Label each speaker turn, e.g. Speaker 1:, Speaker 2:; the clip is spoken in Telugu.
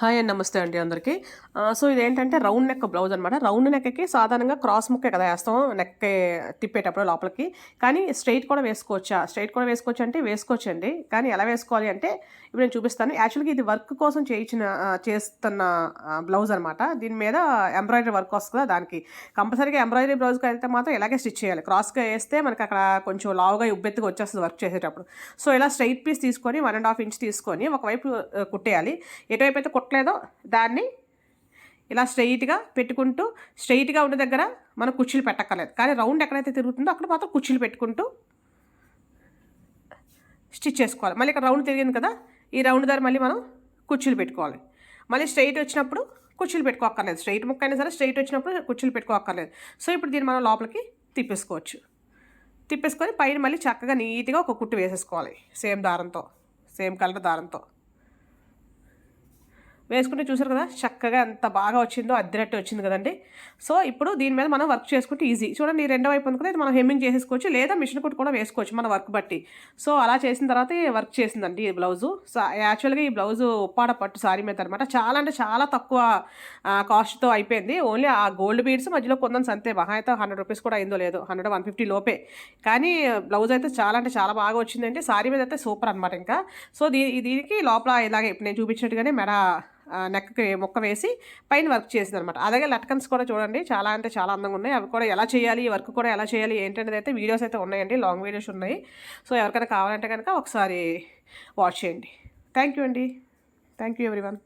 Speaker 1: హాయ్ అండ్ నమస్తే అండి అందరికీ. సో ఇదేంటంటే రౌండ్ నెక్ బ్లౌజ్ అనమాట రౌండ్ నెక్కి సాధారణంగా క్రాస్ ముక్కే కదా వేస్తాం నెక్ తిప్పేటప్పుడు లోపలికి. కానీ స్ట్రైట్ కూడా వేసుకోవచ్చా? స్ట్రైట్ కూడా వేసుకోవచ్చు అంటే వేసుకోవచ్చండి. కానీ ఎలా వేసుకోవాలి అంటే ఇప్పుడు నేను చూపిస్తాను. యాక్చువల్గా ఇది వర్క్ కోసం చేయించిన చేస్తున్న బ్లౌజ్ అనమాట దీని మీద ఎంబ్రాయిడరీ వర్క్ వస్తుంది దానికి. కంపల్సరీగా ఎంబ్రాయిడరీ బ్లౌజ్కి అయితే మాత్రం ఇలాగే స్టిచ్ చేయాలి. క్రాస్గా వేస్తే మనకి అక్కడ కొంచెం లావుగా ఉబ్బెత్తుగా వచ్చేస్తుంది వర్క్ చేసేటప్పుడు. సో ఇలా స్ట్రైట్ పీస్ తీసుకొని వన్ అండ్ హాఫ్ ఇంచ్ తీసుకొని ఒకవైపు కుట్టేయాలి. ఎటువైపు అయితే కుట్టలేదో దాన్ని ఇలా స్ట్రైట్గా పెట్టుకుంటూ స్ట్రైట్గా ఉన్న దగ్గర మనం కుర్చీలు పెట్టక్కర్లేదు. కానీ రౌండ్ ఎక్కడైతే తిరుగుతుందో అక్కడ మాత్రం కుర్చీలు పెట్టుకుంటూ స్టిచ్ చేసుకోవాలి. మళ్ళీ ఇక్కడ రౌండ్ తిరిగింది కదా ఈ రౌండ్ దగ్గర మళ్ళీ మనం కుర్చీలు పెట్టుకోవాలి. మళ్ళీ స్ట్రైట్ వచ్చినప్పుడు కుర్చీలు పెట్టుకోక్కర్లేదు. స్ట్రైట్ ముక్క అయినా సరే స్ట్రైట్ వచ్చినప్పుడు కుర్చీలు పెట్టుకోక్కర్లేదు. సో ఇప్పుడు దీన్ని మనం లోపలికి తిప్పేసుకోవచ్చు. తిప్పేసుకొని పైన మళ్ళీ చక్కగా నీట్గా ఒక కుట్టు వేసేసుకోవాలి. సేమ్ దారంతో సేమ్ కలర్ దారంతో. వేసుకుంటే చూసారు కదా చక్కగా ఎంత బాగా వచ్చిందో అద్దెనట్టు వచ్చింది కదండి. సో ఇప్పుడు దీని మీద మనం వర్క్ చేసుకుంటే ఈజీ చూడండి ఈ రెండో వైపు అనుకుంటే ఇది మనం హెమ్మింగ్ చేసేసుకోవచ్చు లేదా మిషన్ కుట్టు కూడా వేసుకోవచ్చు మన వర్క్ బట్టి. సో అలా చేసిన తర్వాత వర్క్ చేసిందండి ఈ బ్లౌజు సో యాక్చువల్గా ఈ బ్లౌజు ఉప్పాడ పట్టు సారీ మీద అనమాట చాలా అంటే చాలా తక్కువ కాస్ట్తో అయిపోయింది. ఓన్లీ ఆ గోల్డ్ బీడ్స్ మధ్యలో కొందని అంతే మహా అయితే హండ్రెడ్ రూపీస్ కూడా అయిందో లేదో హండ్రెడ్ వన్ ఫిఫ్టీ లోపే. కానీ బ్లౌజ్ అయితే చాలా అంటే చాలా బాగా వచ్చిందంటే సారీ మీద అయితే సూపర్ అనమాట ఇంకా. సో దీ దీనికి లోపల ఇలాగే ఇప్పుడు నేను చూపించినట్టుగానే మెడ నెక్కకి మొక్క వేసి పైన వర్క్ చేసింది అనమాట అలాగే లట్కన్స్ కూడా చూడండి చాలా అంటే చాలా అందంగా ఉన్నాయి. అవి కూడా ఎలా చేయాలి ఈ వర్క్ కూడా ఎలా చేయాలి ఏంటనేది అయితే వీడియోస్ అయితే ఉన్నాయండి లాంగ్ వీడియోస్ ఉన్నాయి. సో ఎవరికైనా కావాలంటే కనుక ఒకసారి వాచ్ చేయండి. థ్యాంక్ యూ అండి. Thank you everyone.